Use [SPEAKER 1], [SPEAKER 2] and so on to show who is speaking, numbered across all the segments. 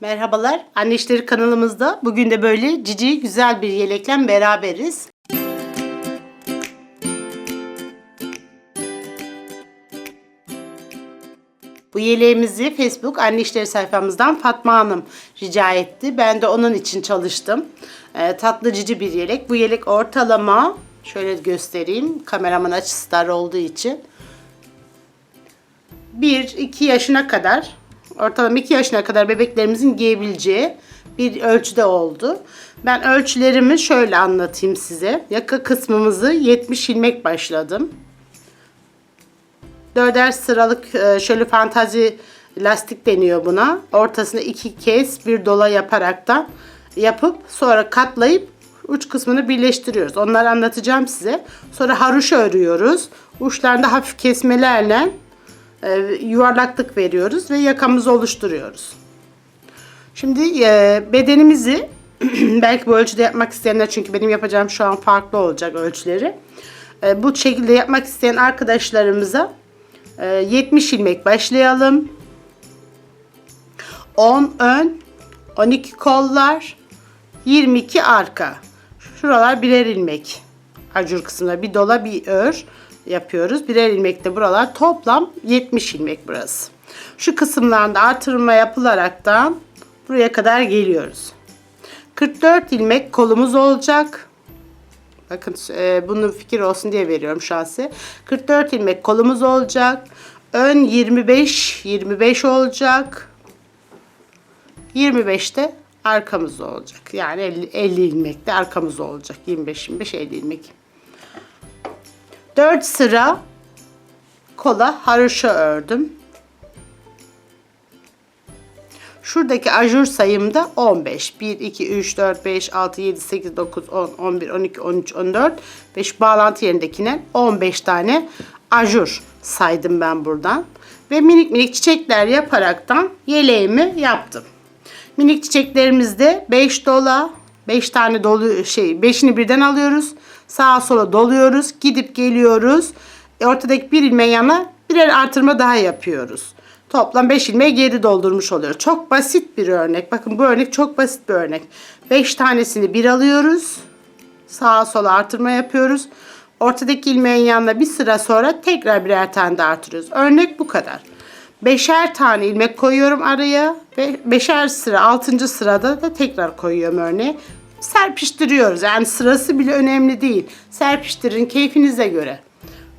[SPEAKER 1] Merhabalar. Anne İşleri kanalımızda bugün de böyle cici güzel bir yelekle beraberiz. Bu yeleğimizi Facebook Anne İşleri sayfamızdan Fatma Hanım rica etti. Ben de onun için çalıştım. Ee, tatlı cici bir yelek. Bu yelek ortalama şöyle göstereyim. Kameramın açısı dar olduğu için. 1-2 yaşına kadar ortalama 2 yaşına kadar bebeklerimizin giyebileceği bir ölçüde oldu. Ben ölçülerimi şöyle anlatayım size. Yaka kısmımızı 70 ilmek başladım. Dörder sıralık e, şöyle fantazi lastik deniyor buna. Ortasına iki kez bir dola yaparaktan yapıp sonra katlayıp uç kısmını birleştiriyoruz. Onları anlatacağım size. Sonra haroşa örüyoruz. Uçlarında hafif kesmelerle yuvarlaklık veriyoruz ve yakamızı oluşturuyoruz. Şimdi e, bedenimizi belki bu ölçüde yapmak isteyenler çünkü benim yapacağım şu an farklı olacak ölçüleri. E, bu şekilde yapmak isteyen arkadaşlarımıza e, 70 ilmek başlayalım. 10 ön, 12 kollar, 22 arka. Şuralar birer ilmek. Acur kısmına bir dola bir ör yapıyoruz. Birer ilmek de buralar. Toplam 70 ilmek burası. Şu kısımlarda artırma yapılaraktan buraya kadar geliyoruz. 44 ilmek kolumuz olacak. Bakın e, bunun fikir olsun diye veriyorum size. 44 ilmek kolumuz olacak. Ön 25 25 olacak. 25 de arkamız olacak. Yani 50, 50 ilmek de arkamız olacak. 25 25 50 ilmek. 4 sıra kola haroşa ördüm. Şuradaki ajur sayımda 15. 1, 2, 3, 4, 5, 6, 7, 8, 9, 10, 11, 12, 13, 14 ve şu bağlantı yerindekine 15 tane ajur saydım ben buradan. Ve minik minik çiçekler yaparaktan yeleğimi yaptım. Minik çiçeklerimizde 5 dola, 5 tane dolu şey 5'ini birden alıyoruz. Sağa sola doluyoruz. Gidip geliyoruz. E, ortadaki bir ilmeğin yanına birer artırma daha yapıyoruz. Toplam 5 ilmeği geri doldurmuş oluyor. Çok basit bir örnek. Bakın bu örnek çok basit bir örnek. 5 tanesini bir alıyoruz. Sağa sola artırma yapıyoruz. Ortadaki ilmeğin yanına bir sıra sonra tekrar birer tane daha artırıyoruz. Örnek bu kadar. Beşer tane ilmek koyuyorum araya ve beşer sıra altıncı sırada da tekrar koyuyorum örneği. Serpiştiriyoruz. Yani sırası bile önemli değil. Serpiştirin keyfinize göre.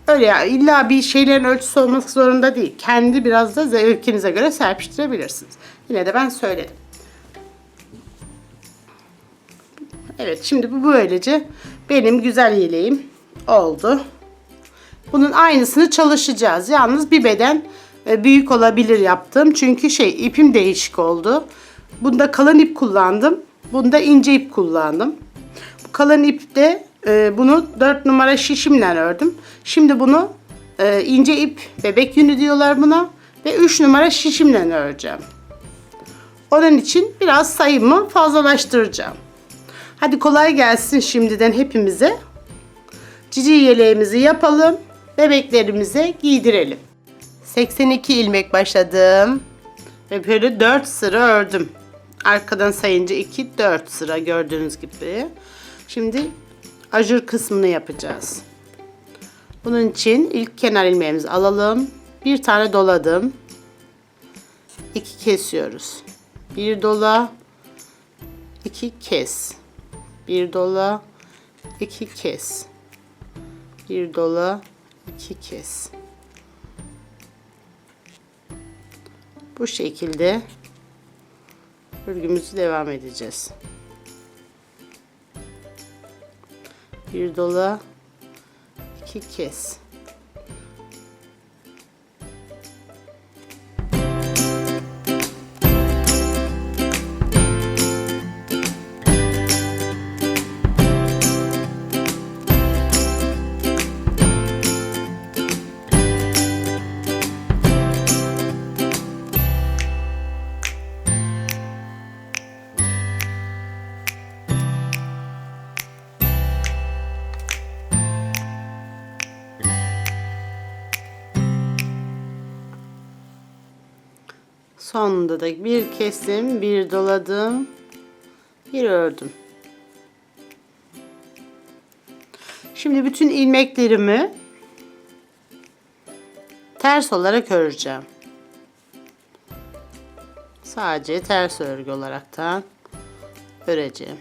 [SPEAKER 1] Öyle ya illa bir şeylerin ölçüsü olmak zorunda değil. Kendi biraz da zevkinize göre serpiştirebilirsiniz. Yine de ben söyledim. Evet şimdi bu böylece benim güzel yeleğim oldu. Bunun aynısını çalışacağız. Yalnız bir beden e, büyük olabilir yaptım. Çünkü şey ipim değişik oldu. Bunda kalın ip kullandım. Bunda ince ip kullandım. Bu kalın ipte e, bunu 4 numara şişimle ördüm. Şimdi bunu e, ince ip bebek yünü diyorlar buna ve 3 numara şişimle öreceğim. Onun için biraz sayımı fazlalaştıracağım. Hadi kolay gelsin şimdiden hepimize. Cici yeleğimizi yapalım. Bebeklerimize giydirelim. 82 ilmek başladım. Ve böyle 4 sıra ördüm. Arkadan sayınca 2, 4 sıra gördüğünüz gibi. Şimdi ajur kısmını yapacağız. Bunun için ilk kenar ilmeğimizi alalım. Bir tane doladım. İki kesiyoruz. Bir dola, iki kes. Bir dola, iki kes. Bir dola, iki kes. Bu şekilde örgümüzü devam edeceğiz. Bir dola, iki kes. Sonunda da bir kesim, bir doladım, bir ördüm. Şimdi bütün ilmeklerimi ters olarak öreceğim. Sadece ters örgü olaraktan öreceğim.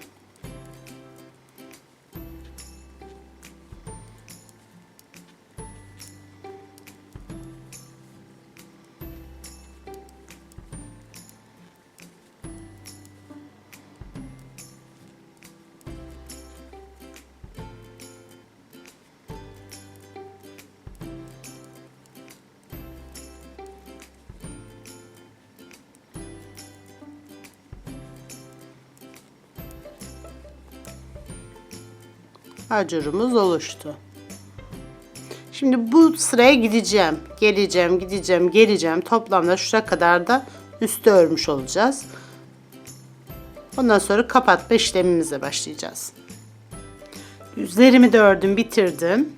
[SPEAKER 1] Acurumuz oluştu. Şimdi bu sıraya gideceğim. Geleceğim, gideceğim, geleceğim. Toplamda şuraya kadar da üstü örmüş olacağız. Ondan sonra kapatma işlemimize başlayacağız. Yüzlerimi de ördüm, bitirdim.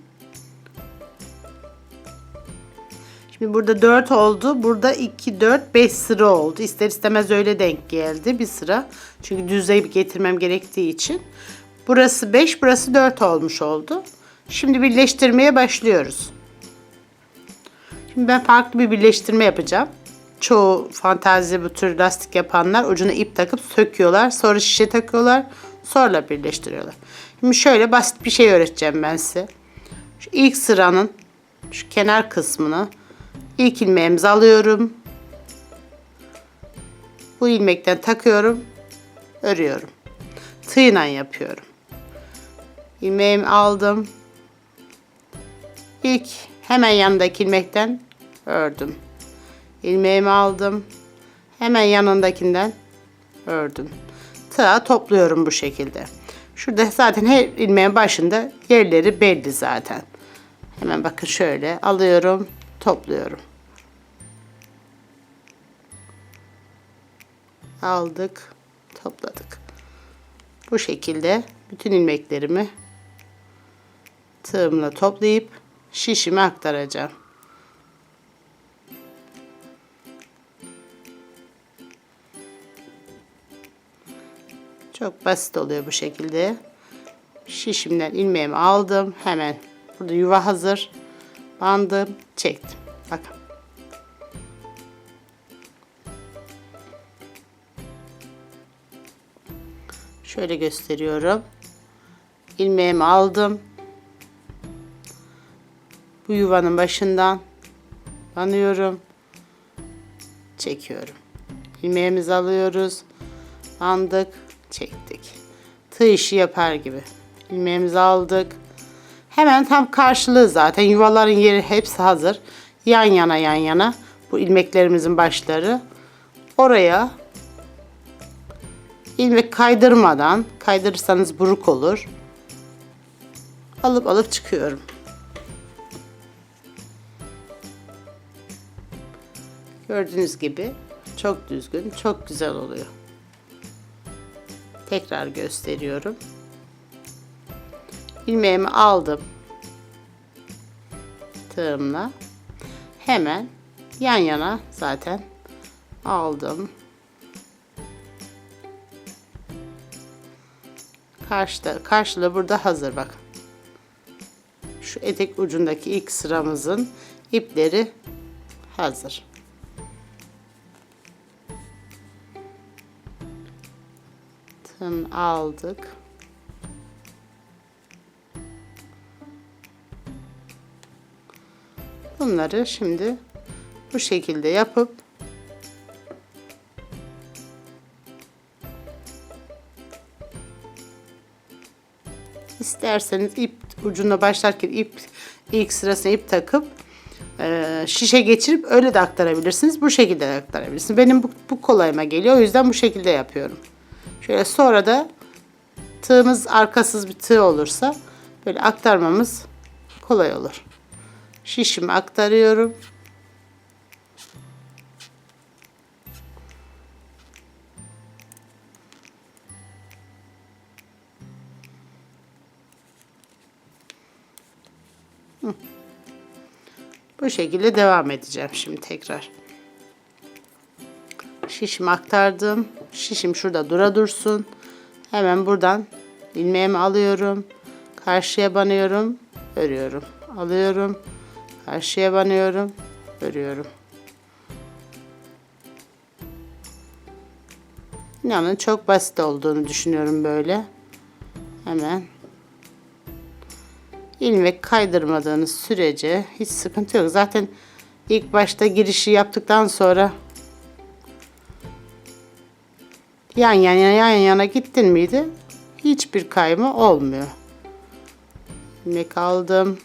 [SPEAKER 1] Şimdi burada 4 oldu. Burada 2, 4, 5 sıra oldu. İster istemez öyle denk geldi bir sıra. Çünkü düzey getirmem gerektiği için. Burası 5, burası 4 olmuş oldu. Şimdi birleştirmeye başlıyoruz. Şimdi ben farklı bir birleştirme yapacağım. Çoğu fantazi bu tür lastik yapanlar ucuna ip takıp söküyorlar. Sonra şişe takıyorlar. Sonra birleştiriyorlar. Şimdi şöyle basit bir şey öğreteceğim ben size. Şu ilk sıranın şu kenar kısmını ilk ilmeğimizi alıyorum. Bu ilmekten takıyorum. Örüyorum. Tığla yapıyorum. İlmeğimi aldım. İlk hemen yanındaki ilmekten ördüm. İlmeğimi aldım. Hemen yanındakinden ördüm. Tığa topluyorum bu şekilde. Şurada zaten her ilmeğin başında yerleri belli zaten. Hemen bakın şöyle alıyorum, topluyorum. Aldık, topladık. Bu şekilde bütün ilmeklerimi tığımla toplayıp şişime aktaracağım. Çok basit oluyor bu şekilde. Şişimden ilmeğimi aldım. Hemen burada yuva hazır. Bandım, çektim. Bakın. Şöyle gösteriyorum. İlmeğimi aldım. Bu yuvanın başından banıyorum. Çekiyorum. İlmeğimizi alıyoruz. Bandık, çektik. Tığ işi yapar gibi. İlmeğimizi aldık. Hemen tam karşılığı zaten. Yuvaların yeri hepsi hazır. Yan yana yan yana. Bu ilmeklerimizin başları. Oraya ilmek kaydırmadan, kaydırırsanız buruk olur. Alıp alıp çıkıyorum. Gördüğünüz gibi çok düzgün, çok güzel oluyor. Tekrar gösteriyorum. İlmeğimi aldım. Tığımla. Hemen yan yana zaten aldım. Karşıda, karşıda burada hazır bak. Şu etek ucundaki ilk sıramızın ipleri hazır. Tığını aldık. Bunları şimdi bu şekilde yapıp isterseniz ip ucuna başlarken ip ilk sırasına ip takıp e, şişe geçirip öyle de aktarabilirsiniz. Bu şekilde de aktarabilirsiniz. Benim bu, bu kolayıma geliyor. O yüzden bu şekilde yapıyorum. Şöyle sonra da tığımız arkasız bir tığ olursa böyle aktarmamız kolay olur. Şişimi aktarıyorum. Bu şekilde devam edeceğim şimdi tekrar. Şişimi aktardım. Şişim şurada dura dursun. Hemen buradan ilmeğimi alıyorum. Karşıya banıyorum. Örüyorum. Alıyorum. Karşıya banıyorum. Örüyorum. İnanın çok basit olduğunu düşünüyorum böyle. Hemen ilmek kaydırmadığınız sürece hiç sıkıntı yok. Zaten ilk başta girişi yaptıktan sonra yan yana yan yana gittin miydi? Hiçbir kayma olmuyor. İlmek aldım.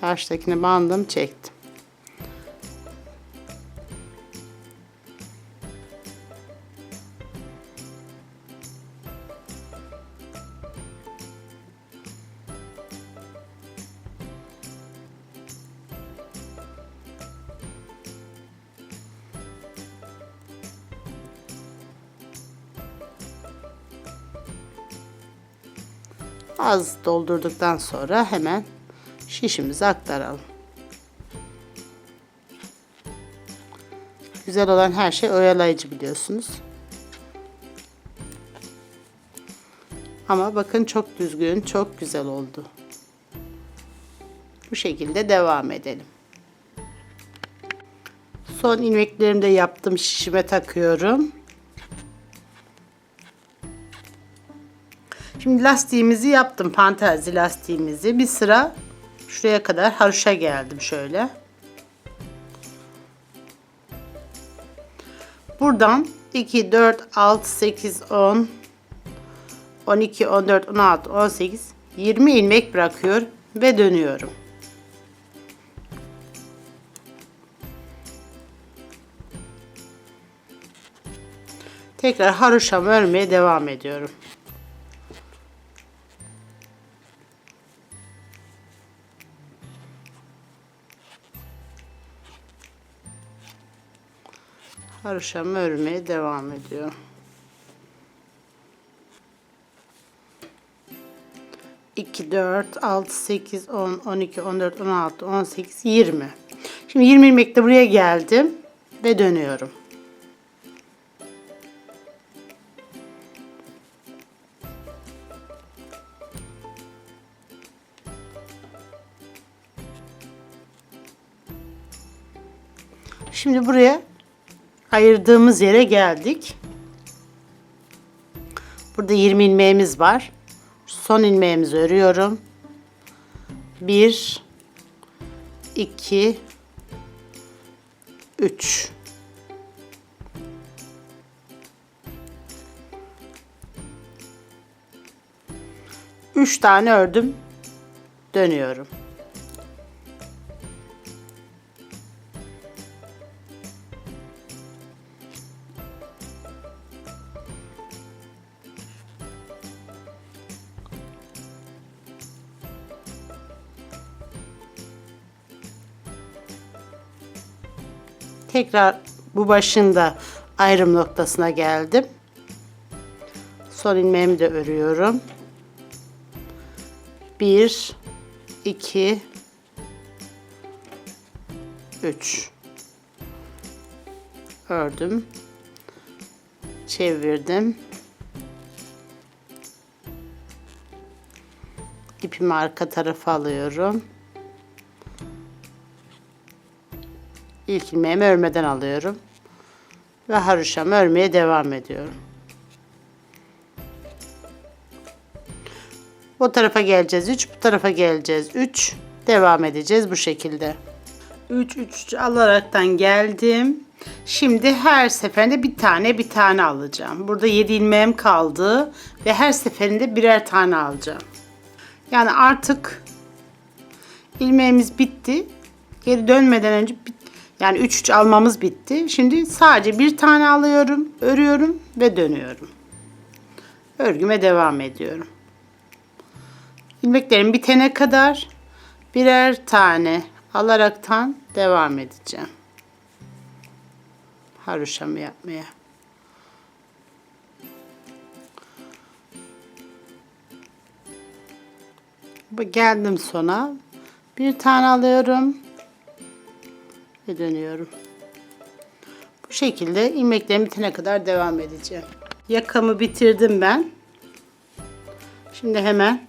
[SPEAKER 1] Karşıdakini bandım, çektim. Az doldurduktan sonra hemen şişimizi aktaralım. Güzel olan her şey oyalayıcı biliyorsunuz. Ama bakın çok düzgün, çok güzel oldu. Bu şekilde devam edelim. Son ilmeklerimi de yaptım. Şişime takıyorum. Şimdi lastiğimizi yaptım. Panterzi lastiğimizi. Bir sıra şuraya kadar haroşa geldim şöyle. Buradan 2, 4, 6, 8, 10, 12, 14, 16, 18, 20 ilmek bırakıyor ve dönüyorum. Tekrar haroşamı örmeye devam ediyorum. Haroşamı örmeye devam ediyor. İki, dört, altı, sekiz, on, on iki, on dört, on altı, on sekiz, yirmi. Şimdi yirmi ilmekle buraya geldim ve dönüyorum. Şimdi buraya ayırdığımız yere geldik. Burada 20 ilmeğimiz var. Son ilmeğimizi örüyorum. 1 2 3 3 tane ördüm. Dönüyorum. Tekrar bu başında ayrım noktasına geldim. Son ilmeğimi de örüyorum. 1 2 3 ördüm. Çevirdim. İpimi arka tarafa alıyorum. İlk ilmeğimi örmeden alıyorum. Ve haroşamı örmeye devam ediyorum. Bu tarafa geleceğiz 3, bu tarafa geleceğiz 3. Devam edeceğiz bu şekilde. 3 3 3 alaraktan geldim. Şimdi her seferinde bir tane bir tane alacağım. Burada 7 ilmeğim kaldı ve her seferinde birer tane alacağım. Yani artık ilmeğimiz bitti. Geri dönmeden önce bit yani 3 3 almamız bitti. Şimdi sadece bir tane alıyorum, örüyorum ve dönüyorum. Örgüme devam ediyorum. İlmeklerim bitene kadar birer tane alaraktan devam edeceğim. Haroşamı yapmaya. Geldim sona. Bir tane alıyorum ve dönüyorum. Bu şekilde ilmeklerim bitene kadar devam edeceğim. Yakamı bitirdim ben. Şimdi hemen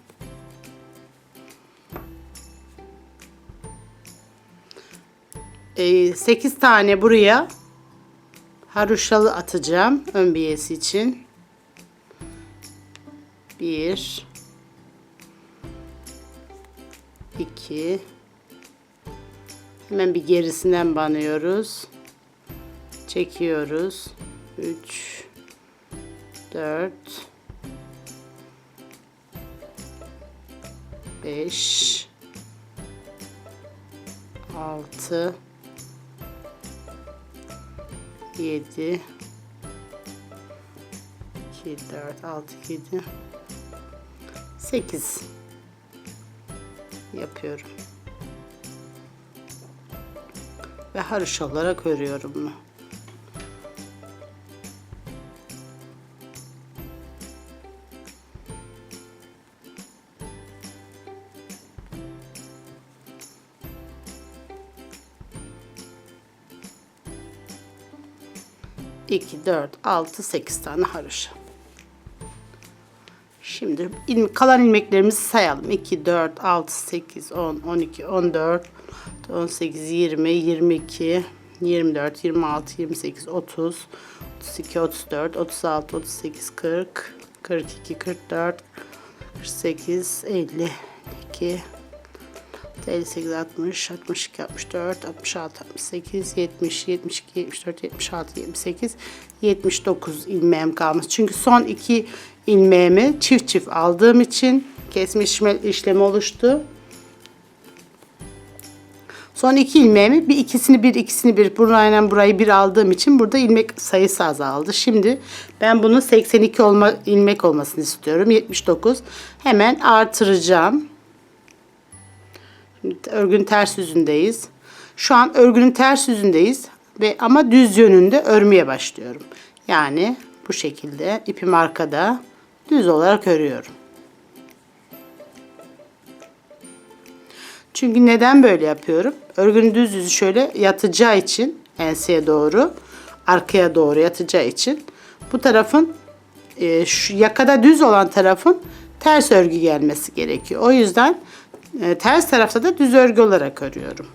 [SPEAKER 1] e, 8 tane buraya haroşalı atacağım ön biyesi için. 1 2 Hemen bir gerisinden banıyoruz. Çekiyoruz. 3 4 5 6 7 2 4 6 7 8 yapıyorum. Ve harış olarak örüyorum bunu. İki, dört, altı, sekiz tane haroşa. Şimdi kalan ilmeklerimizi sayalım. 2, 4, 6, 8, 10, 12, 14, 18, 20, 22, 24, 26, 28, 30, 32, 34, 36, 38, 40, 42, 44, 48, 50, 52, 58, 60, 62, 64, 66, 68, 70, 72, 74, 76, 78, 79 ilmeğim kalmış. Çünkü son iki ilmeğimi çift çift aldığım için kesme işlemi- oluştu. Son iki ilmeğimi bir ikisini bir ikisini bir burayla burayı bir aldığım için burada ilmek sayısı azaldı. Şimdi ben bunu 82 olma, ilmek olmasını istiyorum. 79. Hemen artıracağım. Şimdi örgünün ters yüzündeyiz. Şu an örgünün ters yüzündeyiz ve ama düz yönünde örmeye başlıyorum. Yani bu şekilde ipim arkada düz olarak örüyorum. Çünkü neden böyle yapıyorum? Örgünün düz yüzü şöyle yatacağı için enseye doğru, arkaya doğru yatacağı için bu tarafın e, şu yakada düz olan tarafın ters örgü gelmesi gerekiyor. O yüzden e, ters tarafta da düz örgü olarak örüyorum.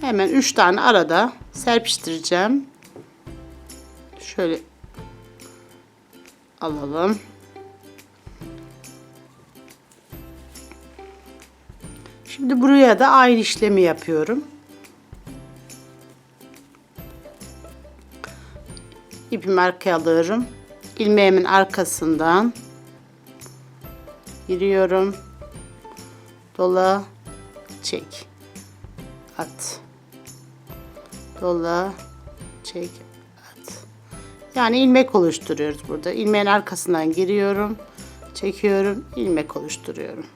[SPEAKER 1] Hemen 3 tane arada serpiştireceğim. Şöyle alalım. Şimdi buraya da aynı işlemi yapıyorum. İpimi arkaya alıyorum. İlmeğimin arkasından giriyorum. Dola, çek. At. Dola, çek, at. Yani ilmek oluşturuyoruz burada. İlmeğin arkasından giriyorum, çekiyorum, ilmek oluşturuyorum.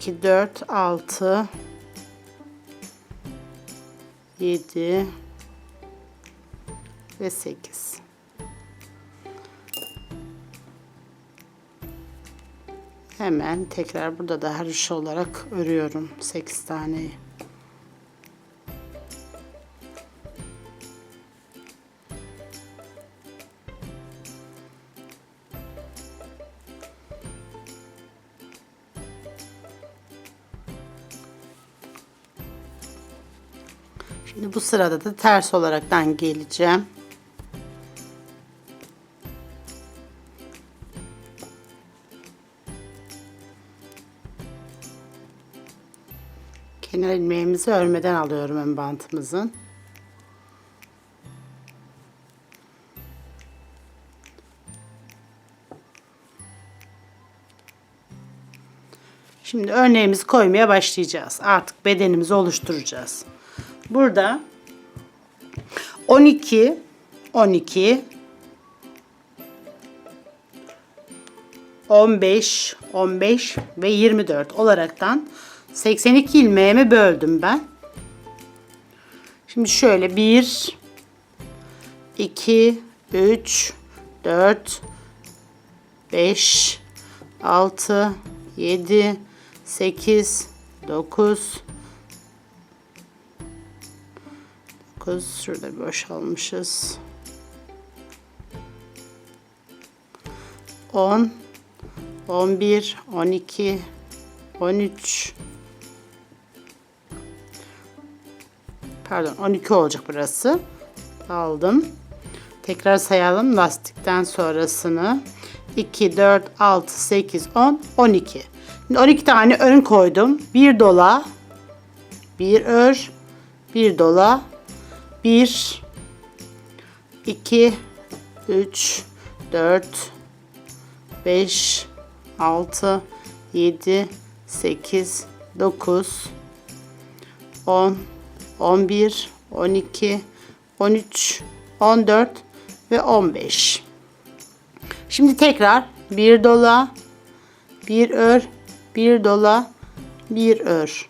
[SPEAKER 1] İki, dört, altı, yedi ve sekiz. Hemen tekrar burada da haroşa olarak örüyorum 8 taneyi. Sırada da ters olaraktan geleceğim. Kenar ilmeğimizi örmeden alıyorum ön bantımızın. Şimdi örneğimizi koymaya başlayacağız. Artık bedenimizi oluşturacağız. Burada 12 12 15 15 ve 24 olaraktan 82 ilmeğimi böldüm ben. Şimdi şöyle 1 2, 3, 4, 5, 6, 7, 8, 9, 9, şurada boşalmışız. 10, 11, 12, 13, pardon 12 olacak burası. Aldım. Tekrar sayalım lastikten sonrasını. 2, 4, 6, 8, 10, 12. Şimdi 12 tane ön koydum. Bir dola, bir ör, bir dola, 1, 2, 3, 4, 5, 6, 7, 8, 9, 10, 11, 12, 13, 14 ve 15. Şimdi tekrar bir dola, bir ör, bir dola, bir ör.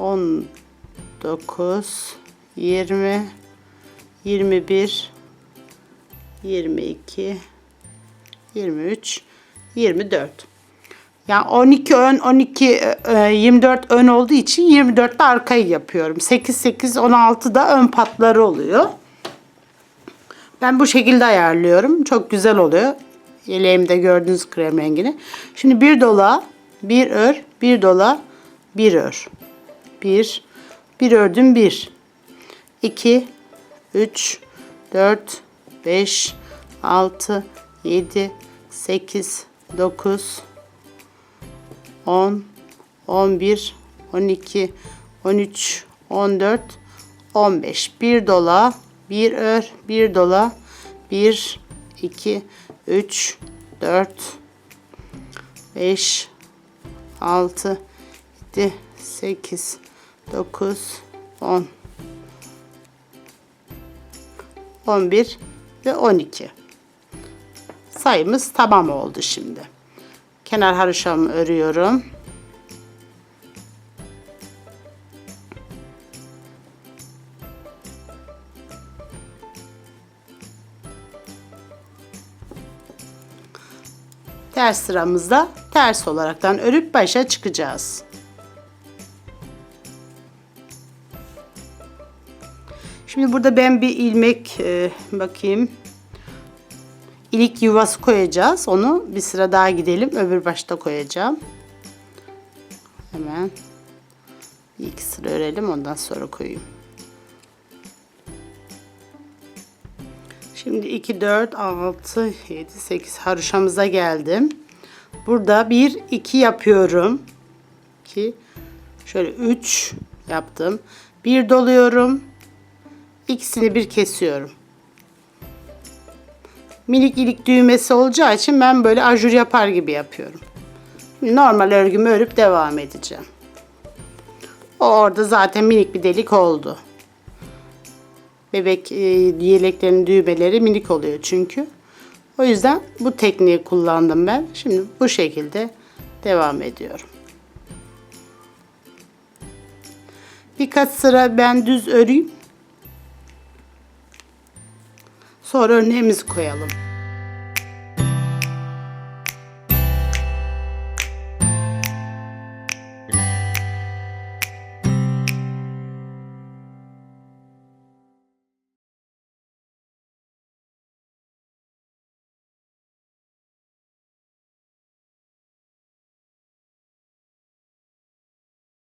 [SPEAKER 1] on beş, on altı, on yedi, on sekiz, on dokuz, yirmi, yirmi bir, yirmi iki, 23, 24. Yani 12 ön, 12, e, 24 ön olduğu için 24 de arkayı yapıyorum. 8, 8, 16 da ön patları oluyor. Ben bu şekilde ayarlıyorum. Çok güzel oluyor. Yeleğimde gördüğünüz krem rengini. Şimdi bir dola, bir ör, bir dola, bir ör. Bir, bir ördüm bir. 2, 3, 4, 5, 6, 7, 8, 9, 10, 11, 12, 13, 14, 15. Bir dola, bir ör, bir dola, 1, 2, 3, 4, 5, 6, 7, 8, 9, 10, 11 ve 12 sayımız tamam oldu şimdi. Kenar haroşamı örüyorum. Ters sıramızda ters olaraktan örüp başa çıkacağız. Şimdi burada ben bir ilmek e, bakayım ilik yuvası koyacağız. Onu bir sıra daha gidelim. Öbür başta koyacağım. Hemen bir iki sıra örelim. Ondan sonra koyayım. Şimdi 2, 4, 6, 7, 8 haroşamıza geldim. Burada 1, 2 yapıyorum. 2, şöyle 3 yaptım. 1 doluyorum. İkisini bir kesiyorum minik ilik düğmesi olacağı için ben böyle ajur yapar gibi yapıyorum. Normal örgümü örüp devam edeceğim. O orada zaten minik bir delik oldu. Bebek e, yeleklerin düğmeleri minik oluyor çünkü. O yüzden bu tekniği kullandım ben. Şimdi bu şekilde devam ediyorum. Birkaç sıra ben düz öreyim. Sonra örneğimizi koyalım.